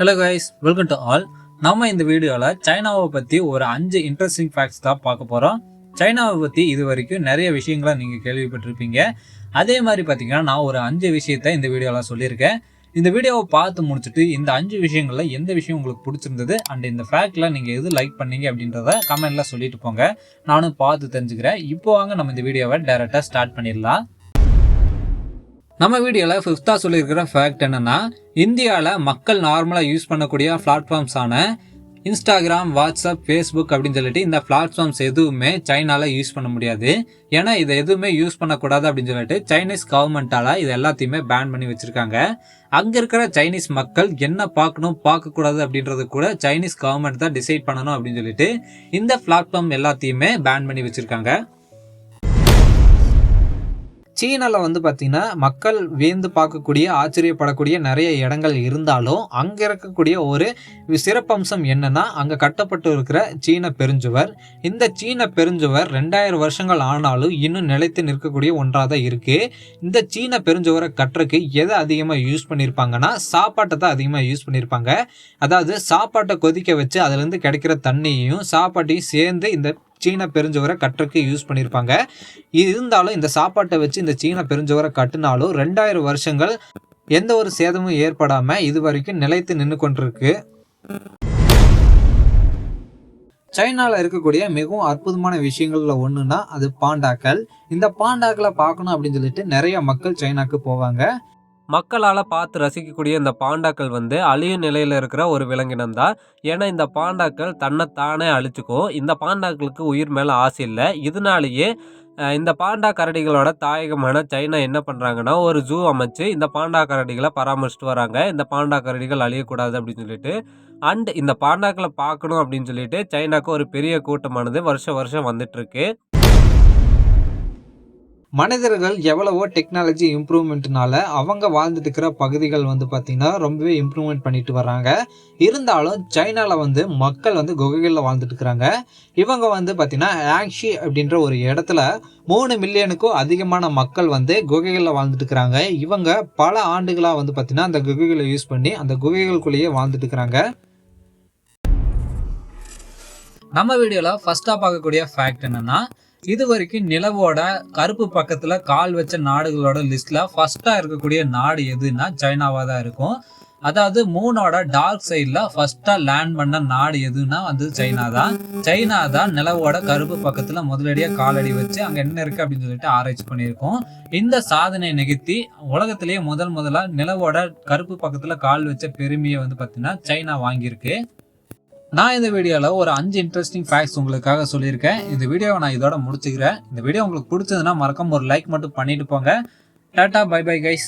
Hello guys welcome to all நம்ம இந்த வீடியோவில் சைனாவை பற்றி ஒரு அஞ்சு இன்ட்ரெஸ்டிங் ஃபேக்ட்ஸ் தான் பார்க்க போகிறோம் சைனாவை பற்றி இது வரைக்கும் நிறைய விஷயங்களை நீங்கள் கேள்விப்பட்டிருப்பீங்க. அதே மாதிரி பார்த்தீங்கன்னா நான் ஒரு அஞ்சு விஷயத்த இந்த வீடியோவில் சொல்லியிருக்கேன். இந்த வீடியோவை பார்த்து முடிச்சுட்டு இந்த அஞ்சு விஷயங்களில் எந்த விஷயம் உங்களுக்கு பிடிச்சிருந்தது? அண்ட் இந்த ஃபேக்டில் நீங்கள் எது லைக் பண்ணீங்க அப்படின்றத கமெண்ட்டில் சொல்லிட்டு போங்க. நானும் பார்த்து தெரிஞ்சுக்கிறேன். இப்போ வாங்க நம்ம இந்த வீடியோவை டைரெக்டாக ஸ்டார்ட் பண்ணிடலாம். நம்ம வீடியோவில் ஃபிஃப்த்தாக சொல்லியிருக்கிற ஃபேக்ட் என்னென்னா இந்தியாவில் மக்கள் நார்மலாக யூஸ் பண்ணக்கூடிய பிளாட்ஃபார்ம்ஸான இன்ஸ்டாகிராம் வாட்ஸ்அப் ஃபேஸ்புக் அப்படின்னு சொல்லிட்டு இந்த பிளாட்ஃபார்ம்ஸ் எதுவுமே சைனாவில் யூஸ் பண்ண முடியாது. ஏன்னா இதை எதுவுமே யூஸ் பண்ணக்கூடாது அப்படின்னு சொல்லிட்டு சைனீஸ் கவர்மெண்ட்டால் இது எல்லாத்தையுமே பேன் பண்ணி வச்சுருக்காங்க. அங்கே இருக்கிற சைனீஸ் மக்கள் என்ன பார்க்கணும் பார்க்கக்கூடாது அப்படின்றது கூட சைனீஸ் கவர்மெண்ட் தான் டிசைட் பண்ணணும் அப்படின்னு சொல்லிட்டு இந்த பிளாட்ஃபார்ம் எல்லாத்தையுமே பேன் பண்ணி வச்சுருக்காங்க. சீனாவில் வந்து பார்த்திங்கன்னா மக்கள் வியந்து பார்க்கக்கூடிய ஆச்சரியப்படக்கூடிய நிறைய இடங்கள் இருந்தாலும் அங்கே இருக்கக்கூடிய ஒரு சிறப்பம்சம் என்னென்னா அங்கே கட்டப்பட்டு இருக்கிற சீன பெருஞ்சுவர். இந்த சீன பெருஞ்சுவர் ரெண்டாயிரம் வருஷங்கள் ஆனாலும் இன்னும் நிலைத்து நிற்கக்கூடிய ஒன்றாக தான் இருக்குது இந்த சீன பெருஞ்சுவரை கட்டுறக்கு எதை அதிகமாக யூஸ் பண்ணியிருப்பாங்கன்னா சாப்பாட்டை தான் அதிகமாக யூஸ் பண்ணியிருப்பாங்க அதாவது சாப்பாட்டை கொதிக்க வச்சு அதுலேருந்து கிடைக்கிற தண்ணியையும் சாப்பாட்டையும் சேர்ந்து இந்த சீன பெருஞ்சுவரை கட்டுறக்கு யூஸ் பண்ணியிருப்பாங்க இருந்தாலும் இந்த சாப்பாட்டை வச்சு இந்த சீன பெருஞ்சுவரை கட்டினாலும் ரெண்டாயிரம் வருஷங்கள் எந்த ஒரு சேதமும் ஏற்படாமல் இது வரைக்கும் நிலைத்து நின்று கொண்டிருக்கு. சைனாவில் இருக்கக்கூடிய மிகவும் அற்புதமான விஷயங்களில் ஒன்றுனா அது பாண்டாக்கள். இந்த பாண்டாக்களை பார்க்கணும் அப்படின்னு சொல்லிட்டு நிறைய மக்கள் சைனாக்கு போவாங்க. மக்களால் பார்த்து ரசிக்கக்கூடிய இந்த பாண்டாக்கள் வந்து அழியும் நிலையில் இருக்கிற ஒரு விலங்கினம் தான். ஏன்னா இந்த பாண்டாக்கள் தன்னைத்தானே அழிச்சுக்கும். இந்த பாண்டாக்களுக்கு உயிர் மேலே ஆசை இல்லை. இதனாலேயே இந்த பாண்டா கரடிகளோட தாயகமான சைனா என்ன பண்ணுறாங்கன்னா ஒரு ஜூ அமைச்சு இந்த பாண்டா கரடிகளை பராமரிச்சுட்டு வராங்க. இந்த பாண்டா கரடிகள் அழியக்கூடாது அப்படின்னு சொல்லிட்டு. அண்ட் இந்த பாண்டாக்களை பார்க்கணும் அப்படின்னு சொல்லிட்டு சைனாக்கு ஒரு பெரிய கூட்டமானது வருஷம் வருஷம் வந்துட்டு இருக்கு. மனிதர்கள் எவ்வளவோ டெக்னாலஜி இம்ப்ரூவ்மெண்ட்னால அவங்க வாழ்ந்துட்டு இருக்கிற பகுதிகள் வந்து பார்த்திங்கன்னா ரொம்பவே இம்ப்ரூவ்மெண்ட் பண்ணிட்டு வராங்க இருந்தாலும் சைனாவில் வந்து மக்கள் வந்து குகைகளில் வாழ்ந்துட்டு இருக்கிறாங்க இவங்க வந்து பார்த்திங்கன்னா ஆங்ஷி அப்படின்ற ஒரு இடத்துல மூணு மில்லியனுக்கும் அதிகமான மக்கள் வந்து குகைகளில் வாழ்ந்துட்டு இருக்கிறாங்க இவங்க பல ஆண்டுகளாக வந்து பார்த்திங்கன்னா அந்த குகைகளை யூஸ் பண்ணி அந்த குகைகளுக்குள்ளேயே வாழ்ந்துட்டு இருக்கிறாங்க நம்ம வீடியோவில் ஃபஸ்ட்டாக பார்க்கக்கூடிய ஃபேக்ட் என்னன்னா இது வரைக்கும் நிலவோட கருப்பு பக்கத்துல கால் வச்ச நாடுகளோட லிஸ்ட்ல ஃபர்ஸ்டா இருக்கக்கூடிய நாடு எதுன்னா சைனாவா தான் இருக்கும். அதாவது மூணோட டார்க் சைடில் ஃபர்ஸ்டா லேண்ட் பண்ண நாடு எதுனா வந்து சைனா தான். சைனா தான் நிலவோட கருப்பு பக்கத்துல முதலடியா காலடி வச்சு அங்க என்ன இருக்கு அப்படின்னு சொல்லிட்டு ஆராய்ச்சி பண்ணியிருக்கோம். இந்த சாதனை நிகழ்த்தி உலகத்திலேயே முதல் முதலா நிலவோட கருப்பு பக்கத்துல கால் வச்ச பெருமையை வந்து பார்த்தீங்கன்னா சைனா வாங்கியிருக்கு. நான் இந்த வீடியோவில் ஒரு அஞ்சு இன்ட்ரெஸ்டிங் ஃபேக்ட்ஸ் உங்களுக்காக சொல்லியிருக்கேன். இந்த வீடியோவை நான் இதோட முடிச்சுக்கிறேன். இந்த வீடியோ உங்களுக்கு பிடிச்சதுன்னா மறக்காம ஒரு லைக் மட்டும் பண்ணிட்டு போங்க. Tata bye bye guys